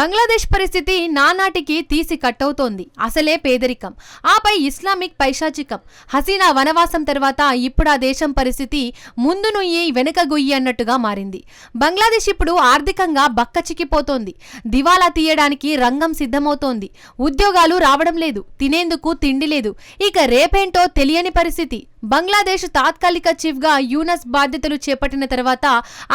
బంగ్లాదేశ్ పరిస్థితి నానాటికి తీసి కట్టవుతోంది. అసలే పేదరికం. ఆపై ఇస్లామిక్ పైశాచికం. హసీనా వనవాసం తర్వాత ఇప్పుడు ఆ దేశం పరిస్థితి ముందు నుయ్యి వెనుక గుయ్యి అన్నట్టుగా మారింది. బంగ్లాదేశ్ ఇప్పుడు ఆర్థికంగా బక్కచిక్కిపోతోంది దివాలా తీయడానికి రంగం సిద్ధమవుతోంది. ఉద్యోగాలు రావడం లేదు. తినేందుకు తిండి లేదు. ఇక రేపేంటో తెలియని పరిస్థితి. బంగ్లాదేశ్ తాత్కాలిక చీఫ్గా యూనస్ బాధ్యతలు చేపట్టిన తర్వాత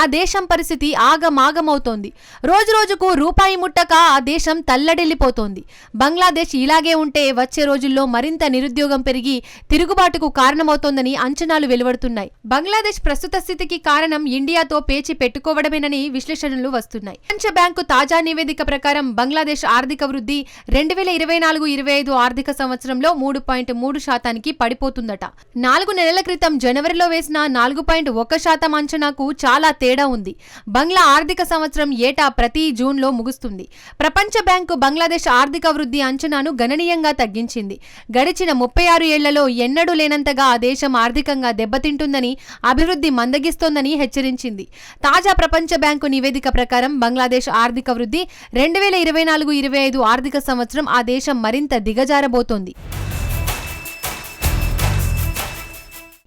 ఆ దేశం పరిస్థితి ఆగమాగమవుతోంది. రోజురోజుకు రూపాయి ముట్టక ఆ దేశం తల్లడిల్లిపోతోంది. బంగ్లాదేశ్ ఇలాగే ఉంటే వచ్చే రోజుల్లో మరింత నిరుద్యోగం పెరిగి తిరుగుబాటుకు కారణమవుతోందని అంచనాలు వెలువడుతున్నాయి. బంగ్లాదేశ్ ప్రస్తుత స్థితికి కారణం ఇండియాతో పేచి పెట్టుకోవడమేనని విశ్లేషణలు వస్తున్నాయి. ప్రపంచ బ్యాంకు తాజా నివేదిక ప్రకారం బంగ్లాదేశ్ ఆర్థిక వృద్ధి రెండు వేల ఇరవై నాలుగు ఇరవై ఐదు ఆర్థిక సంవత్సరంలో మూడు పాయింట్ మూడు శాతానికి పడిపోతుందట. నాలుగు నెలల క్రితం జనవరిలో వేసిన నాలుగు పాయింట్ ఒక శాతం అంచనాకు చాలా తేడా ఉంది. బంగ్లా ఆర్థిక సంవత్సరం ఏటా ప్రతి జూన్లో ముగుస్తుంది. ప్రపంచ బ్యాంకు బంగ్లాదేశ్ ఆర్థిక వృద్ధి అంచనాను గణనీయంగా తగ్గించింది. గడిచిన ముప్పై ఆరు ఏళ్ళలో ఎన్నడూ లేనంతగా ఆ దేశం ఆర్థికంగా దెబ్బతింటుందని అభివృద్ధి మందగిస్తోందని హెచ్చరించింది. తాజా ప్రపంచ బ్యాంకు నివేదిక ప్రకారం బంగ్లాదేశ్ ఆర్థిక వృద్ధి రెండు వేల ఇరవై నాలుగు ఇరవై ఐదు ఆర్థిక సంవత్సరం ఆ దేశం మరింత దిగజారబోతోంది.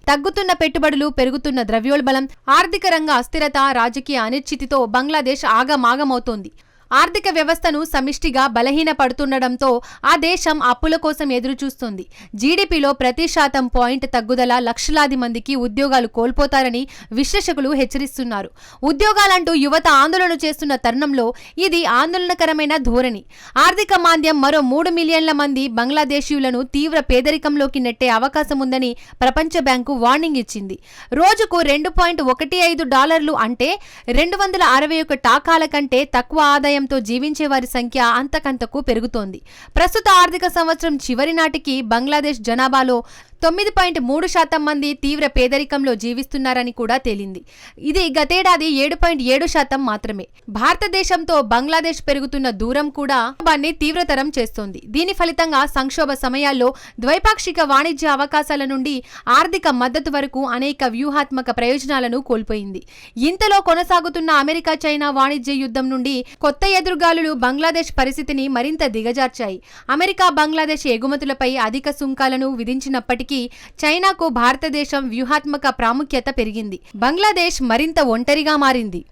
తగ్గుతున్న పెట్టుబడులు పెరుగుతున్న ద్రవ్యోల్బలం ఆర్థిక రంగ అస్థిరత రాజకీయ అనిశ్చితితో బంగ్లాదేశ్ ఆగమాగమవుతోంది. ఆర్థిక వ్యవస్థను సమిష్టిగా బలహీనపడుతుండటంతో ఆ దేశం అప్పుల కోసం ఎదురుచూస్తుంది. జీడీపీలో ప్రతి శాతం పాయింట్ తగ్గుదల లక్షలాది మందికి ఉద్యోగాలు కోల్పోతారని విశ్లేషకులు హెచ్చరిస్తున్నారు. ఉద్యోగాలంటూ యువత ఆందోళన చేస్తున్న తరుణంలో ఇది ఆందోళనకరమైన ధోరణి. ఆర్థిక మాంద్యం మరో మూడు మిలియన్ల మంది బంగ్లాదేశీయులను తీవ్ర పేదరికంలోకి నెట్టే అవకాశం ఉందని ప్రపంచ బ్యాంకు వార్నింగ్ ఇచ్చింది. రోజుకు రెండు పాయింట్ ఒకటి ఐదు డాలర్లు అంటే రెండు వందల అరవై ఒక టాకాల కంటే తక్కువ ఆదాయం ఆదాయంతో జీవించే వారి సంఖ్య అంతకంతకు పెరుగుతోంది. ప్రస్తుత ఆర్థిక సంవత్సరం చివరి నాటికి బంగ్లాదేశ్ జనాభాలో తొమ్మిది పాయింట్ మూడు శాతం మంది తీవ్ర పేదరికంలో జీవిస్తున్నారని కూడా తేలింది. ఇది గతేడాది ఏడు పాయింట్ ఏడు శాతం మాత్రమే. భారతదేశంతో బంగ్లాదేశ్ పెరుగుతున్న దూరం కూడా దాన్ని తీవ్రతరం చేస్తోంది. దీని ఫలితంగా సంక్షోభ సమయాల్లో ద్వైపాక్షిక వాణిజ్య అవకాశాల నుండి ఆర్థిక మద్దతు వరకు అనేక వ్యూహాత్మక ప్రయోజనాలను కోల్పోయింది. ఇంతలో కొనసాగుతున్న అమెరికా చైనా వాణిజ్య యుద్ధం నుండి కొత్త ఎదురుగాలులు బంగ్లాదేశ్ పరిస్థితిని మరింత దిగజార్చాయి. అమెరికా బంగ్లాదేశ్ ఎగుమతులపై అధిక సుంకాలను విధించినప్పటికీ చైనాకు భారతదేశం వ్యూహాత్మక ప్రాముఖ్యత పెరిగింది. బంగ్లాదేశ్ మరింత ఒంటరిగా మారింది.